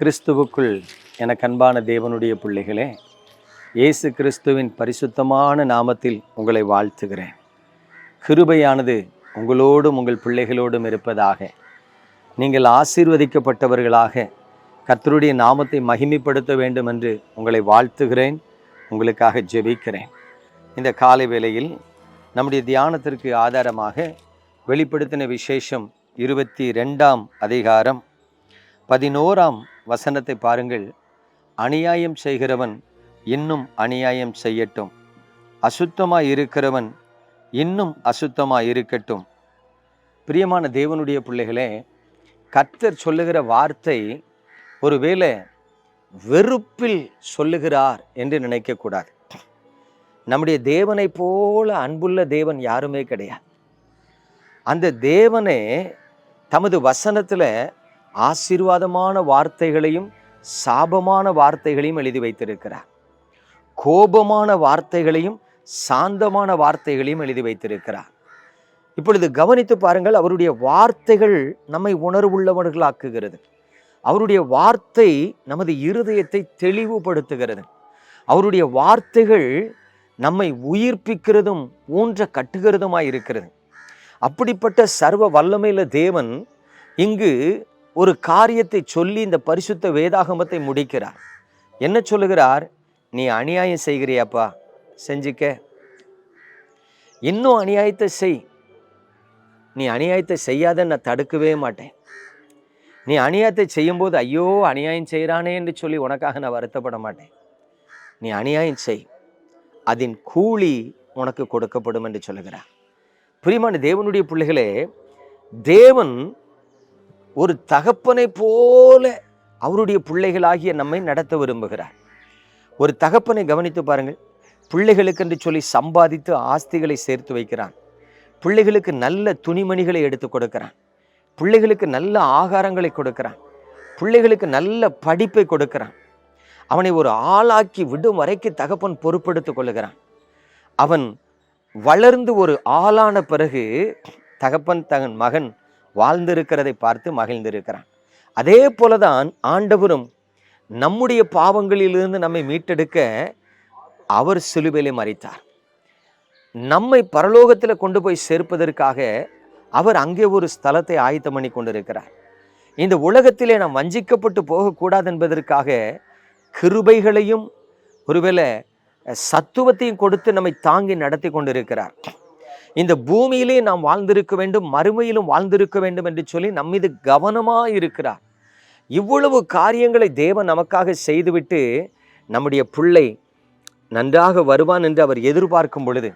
கிறிஸ்துவுக்குள் என கண்பான தேவனுடைய பிள்ளைகளே இயேசு கிறிஸ்துவின் பரிசுத்தமான நாமத்தில் உங்களை வாழ்த்துகிறேன். கிருபையானது உங்களோடும் உங்கள் பிள்ளைகளோடும் இருப்பதாக நீங்கள் ஆசீர்வதிக்கப்பட்டவர்களாக கர்த்தருடைய நாமத்தை மகிமைப்படுத்த வேண்டும் என்று உங்களை வாழ்த்துகிறேன் உங்களுக்காக ஜெபிக்கிறேன். இந்த காலை வேளையில் நம்முடைய தியானத்திற்கு ஆதாரமாக வெளிப்படுத்தின விசேஷம் இருபத்தி ரெண்டாம் அதிகாரம் பதினோராம் வசனத்தை பாருங்கள். அநியாயம் செய்கிறவன் இன்னும் அநியாயம் செய்யட்டும். அசுத்தமாய் இருக்கிறவன் இன்னும் அசுத்தமாய் இருக்கட்டும். பிரியமான தேவனுடைய பிள்ளைகளே கர்த்தர் சொல்லுகிற வார்த்தை ஒருவேளை வெறுப்பில் சொல்லுகிறார் என்று நினைக்கக்கூடாது. நம்முடைய தேவனை போல அன்புள்ள தேவன் யாருமே கிடையாது. அந்த தேவனே தமது வசனத்தில் ஆசீர்வாதமான வார்த்தைகளையும் சாபமான வார்த்தைகளையும் எழுதி வைத்திருக்கிறார். கோபமான வார்த்தைகளையும் சாந்தமான வார்த்தைகளையும் எழுதி வைத்திருக்கிறார். இப்பொழுது கவனித்து பாருங்கள் அவருடைய வார்த்தைகள் நம்மை உணர்வுள்ளவர்களாக்குகிறது. அவருடைய வார்த்தை நமது இருதயத்தை தெளிவுபடுத்துகிறது. அவருடைய வார்த்தைகள் நம்மை உயிர்ப்பிக்கிறதும் ஊன்ற கட்டுகிறதுமாய் இருக்கிறது. அப்படிப்பட்ட சர்வ வல்லமையில தேவன் இங்கு ஒரு காரியத்தை சொல்லி இந்த பரிசுத்த வேதாகமத்தை முடிக்கிறார். என்ன சொல்லுகிறார்? நீ அநியாயம் செய்கிறியாப்பா? செஞ்சுக்க. இன்னும் அநியாயத்தை செய். நீ அநியாயத்தை செய்யாத நான் தடுக்கவே மாட்டேன். நீ அநியாயத்தை செய்யும்போது ஐயோ அநியாயம் செய்கிறானே என்று சொல்லி உனக்காக நான் வருத்தப்பட மாட்டேன். நீ அநியாயம் செய். அதன் கூலி உனக்கு கொடுக்கப்படும் என்று சொல்லுகிறார். பிரியமான தேவனுடைய பிள்ளைகளே தேவன் ஒரு தகப்பனை போல அவருடைய பிள்ளைகளாகிய நம்மை நடத்த விரும்புகிறார். ஒரு தகப்பனை கவனித்து பாருங்கள். பிள்ளைகளுக்கு என்று சொல்லி சம்பாதித்து ஆஸ்திகளை சேர்த்து வைக்கிறான். பிள்ளைகளுக்கு நல்ல துணிமணிகளை எடுத்து கொடுக்கிறான். பிள்ளைகளுக்கு நல்ல ஆகாரங்களை கொடுக்கிறான். பிள்ளைகளுக்கு நல்ல படிப்பை கொடுக்கிறான். அவனை ஒரு ஆளாக்கி விடும் வரைக்கும் தகப்பன் பொறுப்பெடுத்து கொள்ளுகிறான் அவன் வளர்ந்து ஒரு ஆளான பிறகு தகப்பன் தகன் மகன் வாழ்ந்திருக்கிறதை பார்த்து மகிழ்ந்திருக்கிறான். அதே போலதான் ஆண்டவரும் நம்முடைய பாவங்களிலிருந்து நம்மை மீட்டெடுக்க அவர் சிலுவையிலே மறித்தார். நம்மை பரலோகத்தில் கொண்டு போய் சேர்ப்பதற்காக அவர் அங்கே ஒரு ஸ்தலத்தை ஆயத்தம் பண்ணி கொண்டிருக்கிறார். இந்த உலகத்திலே நாம் வஞ்சிக்கப்பட்டு போகக்கூடாது என்பதற்காக கிருபைகளையும் ஒருவேளை சத்துவத்தையும் கொடுத்து நம்மை தாங்கி நடத்தி கொண்டிருக்கிறார். இந்த பூமியிலே நாம் வாழ்ந்திருக்க வேண்டும் மறுமையிலும் வாழ்ந்திருக்க வேண்டும் என்று சொல்லி நம்மீது கவனமாக இருக்கிறார். இவ்வளவு காரியங்களை தேவன் நமக்காக செய்துவிட்டு நம்முடைய பிள்ளை நன்றாக வருவான் என்று அவர் எதிர்பார்க்கும் பொழுது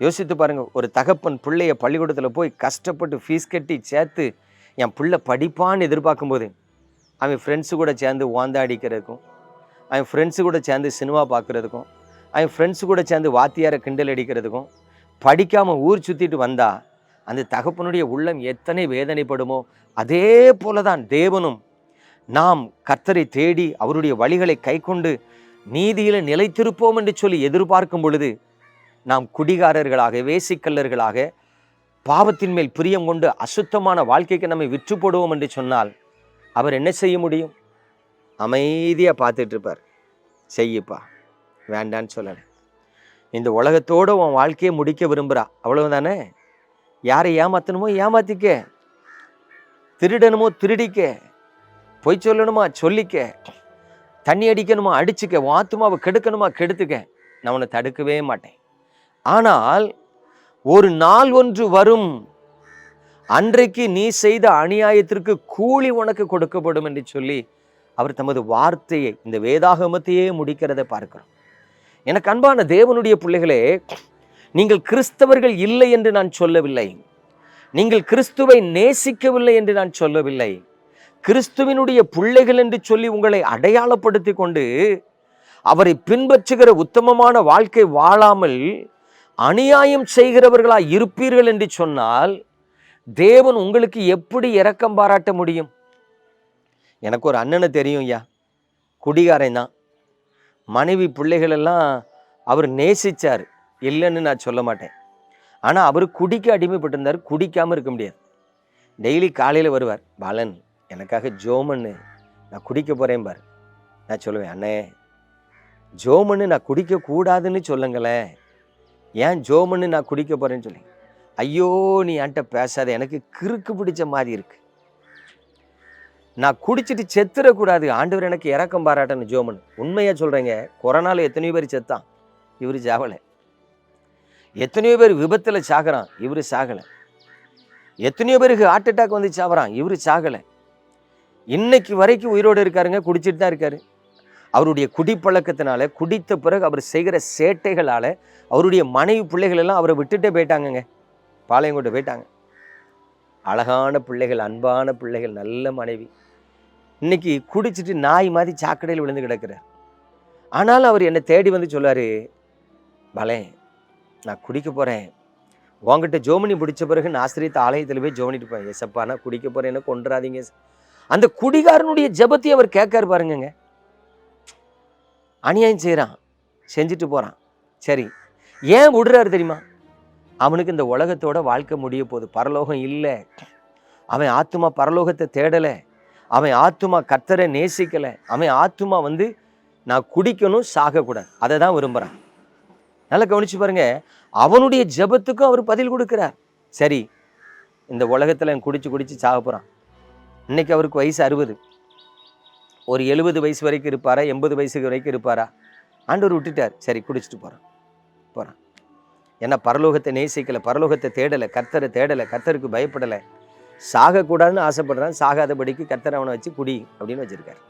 யோசித்து பாருங்கள் ஒரு தகப்பன் பிள்ளையை பள்ளிக்கூடத்தில் போய் கஷ்டப்பட்டு ஃபீஸ் கட்டி சேர்த்து என் பிள்ளை படிப்பான்னு எதிர்பார்க்கும்போது அவன் ஃப்ரெண்ட்ஸு கூட சேர்ந்து ஓந்தாடிக்கிறதுக்கும் அவன் ஃப்ரெண்ட்ஸு கூட சேர்ந்து சினிமா பார்க்குறதுக்கும் அவன் ஃப்ரெண்ட்ஸு கூட சேர்ந்து வாத்தியாரை கிண்டல் அடிக்கிறதுக்கும் படிக்காமல் ஊர் சுற்றிட்டு வந்தால் அந்த தகப்பனுடைய உள்ளம் எத்தனை வேதனைப்படுமோ அதே போல தான் தேவனும். நாம் கர்த்தரை தேடி அவருடைய வழிகளை கைக்கொண்டு நீதியில் நிலைத்திருப்போம் என்று சொல்லி எதிர்பார்க்கும் பொழுது நாம் குடிகாரர்களாக வேசிக்கல்லர்களாக பாவத்தின் மேல் பிரியம் கொண்டு அசுத்தமான வாழ்க்கைக்கு நம்மை விற்று போடுவோம் என்று சொன்னால் அவர் என்ன செய்ய முடியும்? அமைதியாக பார்த்துட்ருப்பார் செய்யுப்பா. வேண்டான்னு சொல்லலை. இந்த உலகத்தோடு உன் வாழ்க்கையை முடிக்க விரும்புகிறா அவ்வளவு தானே யாரை ஏமாத்தணுமோ ஏமாத்திக்க. திருடணுமோ திருடிக்க. பொய் சொல்லணுமா சொல்லிக்க. தண்ணி அடிக்கணுமா அடிச்சுக்க. உன் ஆத்துமாவை கெடுக்கணுமா கெடுத்துக்க. நான் உன்னை தடுக்கவே மாட்டேன். ஆனால் ஒரு நாள் ஒன்று வரும். அன்றைக்கு நீ செய்த அநியாயத்திற்கு கூலி உனக்கு கொடுக்கப்படும் என்று சொல்லி அவர் தமது வார்த்தையை இந்த வேதாகமத்தையே முடிக்கிறதை பார்க்கிறோம். எனக்கு அன்பான தேவனுடைய பிள்ளைகளே நீங்கள் கிறிஸ்தவர்கள் இல்லை என்று நான் சொல்லவில்லை. நீங்கள் கிறிஸ்துவை நேசிக்கவில்லை என்று நான் சொல்லவில்லை. கிறிஸ்துவினுடைய பிள்ளைகள் என்று சொல்லி உங்களை அடையாளப்படுத்தி கொண்டு அவரை பின்பற்றுகிற உத்தமமான வாழ்க்கை வாழாமல் அநியாயம் செய்கிறவர்களாக இருப்பீர்கள் என்று சொன்னால் தேவன் உங்களுக்கு எப்படி இரக்கம் பாராட்ட முடியும்? எனக்கு ஒரு அண்ணனை தெரியும் ஐயா. குடிகாரன் தான். மனைவி பிள்ளைகளெல்லாம் அவர் நேசிச்சார். இல்லைன்னு நான் சொல்ல மாட்டேன். ஆனால் அவர் குடிக்க அடிமைப்பட்டிருந்தார் குடிக்காமல் இருக்க முடியாது. டெய்லி காலையில் வருவார் பாலன் எனக்காக ஜோமன்னு நான் குடிக்க போகிறேன் பார். நான் சொல்லுவேன் அண்ணே ஜோமன்னு நான் குடிக்கக்கூடாதுன்னு சொல்லுங்களேன். ஏன் ஜோமன்னு நான் குடிக்க போகிறேன்னு சொல்லி? ஐயோ நீ என்கிட்ட பேசாத எனக்கு கிறுக்கு பிடிச்ச மாதிரி இருக்குது நான் குடிச்சிட்டு செத்துடக்கூடாது ஆண்டவர் எனக்கு இறக்கம் பாராட்டணும் ஜோமன். உண்மையாக சொல்கிறேங்க கொரோனாவில் எத்தனையோ பேர் செத்தான். இவர் சாகலை. எத்தனையோ பேர் விபத்தில் சாகுறான் இவர் சாகலை. எத்தனையோ பேருக்கு ஹார்ட் அட்டாக் வந்து சாவறான் இவர் சாகலை. இன்னைக்கு வரைக்கும் உயிரோடு இருக்காருங்க குடிச்சிட்டு தான் இருக்காரு. அவருடைய குடிப்பழக்கத்தினால குடித்த பிறகு அவர் செய்கிற சேட்டைகளால் அவருடைய மனைவி பிள்ளைகள் எல்லாம் அவரை விட்டுட்டே போயிட்டாங்கங்க. பாளையங்கோட்டை போயிட்டாங்க. அழகான பிள்ளைகள் அன்பான பிள்ளைகள் நல்ல மனைவி. இன்னைக்கு குடிச்சிட்டு நாய் மாதிரி சாக்கடையில் விழுந்து கிடக்கிறார். ஆனாலும் அவர் என்னை தேடி வந்து சொல்லார் பலே நான் குடிக்க போகிறேன் உங்ககிட்ட ஜோமனி பிடிச்ச பிறகு நான் ஆசிரியத்த ஆலயத்தில் போய் ஜோமனிட்டு போய் எசப்பா நான் குடிக்க போகிறேன் என்ன கொண்டுறாதீங்க அந்த குடிகாரனுடைய ஜபத்தை அவர் கேட்காரு பாருங்கங்க. அநியாயம் செய்கிறான் செஞ்சுட்டு போகிறான் சரி ஏன் விடுறாரு தெரியுமா? அவனுக்கு இந்த உலகத்தோட வாழ்க்கை முடிய போகுது. பரலோகம் இல்லை. அவன் ஆத்துமா பரலோகத்தை தேடலை. அவன் ஆத்துமா கத்தரை நேசிக்கலை. அவன் ஆத்துமா வந்து நான் குடிக்கணும் சாகக்கூடாது. அதை தான் விரும்புகிறான் நல்லா கவனிச்சு பாருங்க. அவனுடைய ஜெபத்துக்கும் அவர் பதில் கொடுக்குறார். சரி இந்த உலகத்தில் குடிச்சு குடிச்சு சாக போகிறான் இன்னைக்கு அவருக்கு வயசு அறுபது. ஒரு எழுபது வயசு வரைக்கும் இருப்பாரா? எண்பது வயசு வரைக்கும் இருப்பாரா? ஆண்டவர் விட்டுட்டார். சரி குடிச்சிட்டு போகிறான் போகிறான் ஏன்னா பரலோகத்தை நேசிக்கலை பரலோகத்தை தேடலை கர்த்தரை தேடலை கர்த்தருக்கு பயப்படலை. சாகக்கூடாதுன்னு ஆசைப்படுறான். சாகாதபடிக்கு கத்தர் அவனை வச்சு குடி அப்படின்னு வச்சுருக்காரு.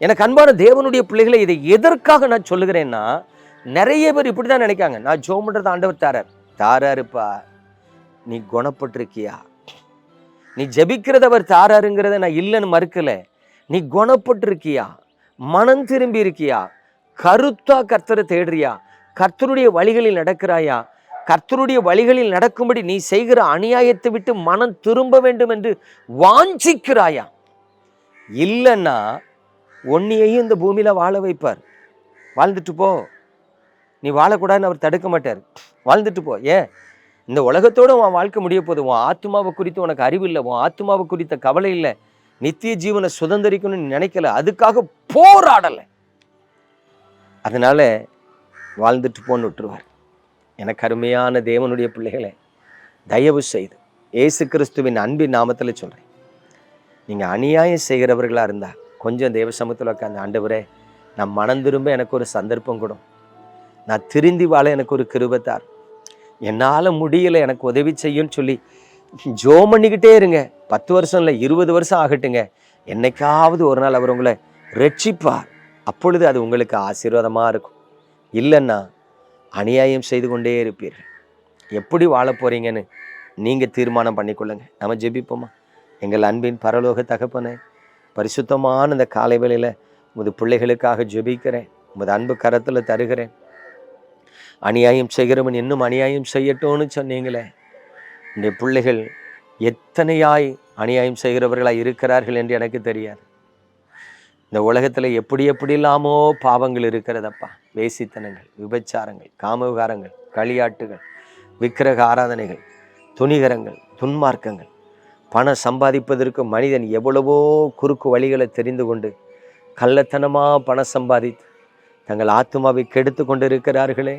எனக்கு அன்பான தேவனுடைய பிள்ளைகளை இதை எதற்காக நான் சொல்லுகிறேன்னா நிறைய பேர் இப்படி தான் நினைக்காங்க. நான் ஜோம் பண்ணுறது ஆண்டவர் தாரார். தாராருப்பா நீ குணப்பட்டிருக்கியா? நீ ஜெபிக்கிறது அவர் தாராருங்கிறத நான் இல்லைன்னு மறுக்கல. நீ குணப்பட்டிருக்கியா? மனம் திரும்பி இருக்கியா கருத்தா கர்த்தரை தேடுறியா? கர்த்தருடைய வழிகளில் நடக்கிறாயா? கர்த்தருடைய வழிகளில் நடக்கும்படி நீ செய்கிற அநியாயத்தை விட்டு மனம் திரும்ப வேண்டும் என்று வாஞ்சிக்கிறாயா? இல்லைன்னா ஒன்னியையும் இந்த பூமியில் வாழ வைப்பார். வாழ்ந்துட்டு போ. நீ வாழக்கூடாதுன்னு அவர் தடுக்க மாட்டார். வாழ்ந்துட்டு போ. ஏன்? இந்த உலகத்தோட உன் வாழ்க்கை முடிய போகுது உன் ஆத்மாவை குறித்து உனக்கு அறிவு இல்லை உன் ஆத்மாவை குறித்த கவலை இல்லை. நித்திய ஜீவனை சுதந்திரிக்கணும்னு நினைக்கல. அதுக்காக போராடலை. அதனால வாழ்ந்துட்டு போன்னு விட்டுருவார். எனக்கு அருமையான தேவனுடைய பிள்ளைகளை தயவு செய்து இயேசு கிறிஸ்துவின் அன்பின் நாமத்தில் சொல்கிறேன் நீங்கள் அநியாயம் செய்கிறவர்களாக இருந்தால் கொஞ்சம் தேவ சமூகத்தில் உட்காந்து ஆண்டவரே நான் மனம் திரும்ப எனக்கு ஒரு சந்தர்ப்பம் கொடும் நான் திருந்தி வாழ எனக்கு ஒரு கிருபத்தார் என்னால் முடியலை எனக்கு உதவி செய்யும்னு சொல்லி ஜோ பண்ணிக்கிட்டே இருங்க. பத்து வருஷம் இல்லை இருபது வருஷம் ஆகட்டுங்க. என்னைக்காவது ஒரு நாள் அவர் உங்களை ரட்சிப்பார். அப்பொழுது அது உங்களுக்கு ஆசீர்வாதமாக இருக்கும். இல்லைன்னா அநியாயம் செய்து கொண்டே இருப்பீர்கள். எப்படி வாழ போறீங்கன்னு நீங்கள் தீர்மானம் பண்ணிக்கொள்ளுங்க. நம்ம ஜெபிப்போமா? எங்கள் அன்பின் பரலோக தகப்பனே பரிசுத்தமான இந்த காலை வேளையில் உமது பிள்ளைகளுக்காக ஜெபிக்கிறேன் உமது அன்பு கரத்தில் தருகிறேன். அநியாயம் செய்கிறவன் இன்னும் அநியாயம் செய்யட்டும்னு சொன்னீங்களே இந்த பிள்ளைகள் எத்தனையாய் அநியாயம் செய்கிறவர்களாக இருக்கிறார்கள் என்று எனக்கு தெரியாது. இந்த உலகத்தில் எப்படி எப்படி இல்லாமோ பாவங்கள் இருக்கிறதப்பா. வேசித்தனங்கள் விபச்சாரங்கள் காமவிகாரங்கள் களியாட்டுகள் விக்கிரக ஆராதனைகள் துணிகரங்கள் துன்மார்க்கங்கள். பணம் சம்பாதிப்பதற்கு மனிதன் எவ்வளவோ குறுக்கு வழிகளை தெரிந்து கொண்டு கள்ளத்தனமாக பணம் சம்பாதித்து தங்கள் ஆத்மாவை கெடுத்து கொண்டு இருக்கிறார்களே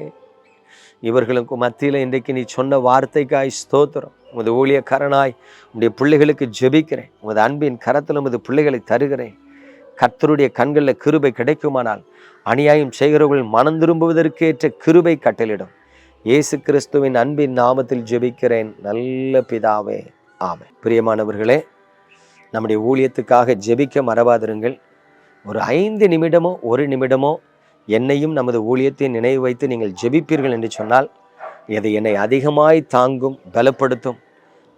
இவர்களுக்கு மத்தியில் இன்றைக்கு நீ சொன்ன வார்த்தைக்காய் ஸ்தோத்திரம். உமது ஊழியக்காரனாய் உடைய பிள்ளைகளுக்கு ஜெபிக்கிறேன். உமது அன்பின் கரத்தில் உமது பிள்ளைகளை தருகிறேன். கர்த்தருடைய கண்களில் கிருபை கிடைக்குமானால் அநியாயம் செய்கிறவர்கள் மனம் திரும்புவதற்கேற்ற கிருபை கட்டளிடும் இயேசு கிறிஸ்துவின் அன்பின் நாமத்தில் ஜெபிக்கிறேன். நல்ல பிதாவே. ஆமை பிரியமானவர்களே நம்முடைய ஊழியத்துக்காக ஜெபிக்க மறவாதிருங்கள். ஒரு ஐந்து நிமிடமோ ஒரு நிமிடமோ என்னையும் நமது ஊழியத்தை நினைவு வைத்து நீங்கள் ஜெபிப்பீர்கள் என்று சொன்னால் இது என்னை அதிகமாய் தாங்கும் பலப்படுத்தும்.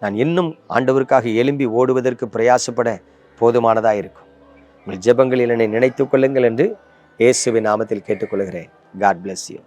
நான் இன்னும் ஆண்டவருக்காக எழும்பி ஓடுவதற்கு பிரயாசப்பட போதுமானதாக இருக்கும். உங்கள் ஜெபங்களில் என்னை நினைத்துக் கொள்ளுங்கள் என்று இயேசுவின் நாமத்தில் கேட்டுக்கொள்கிறேன். God bless you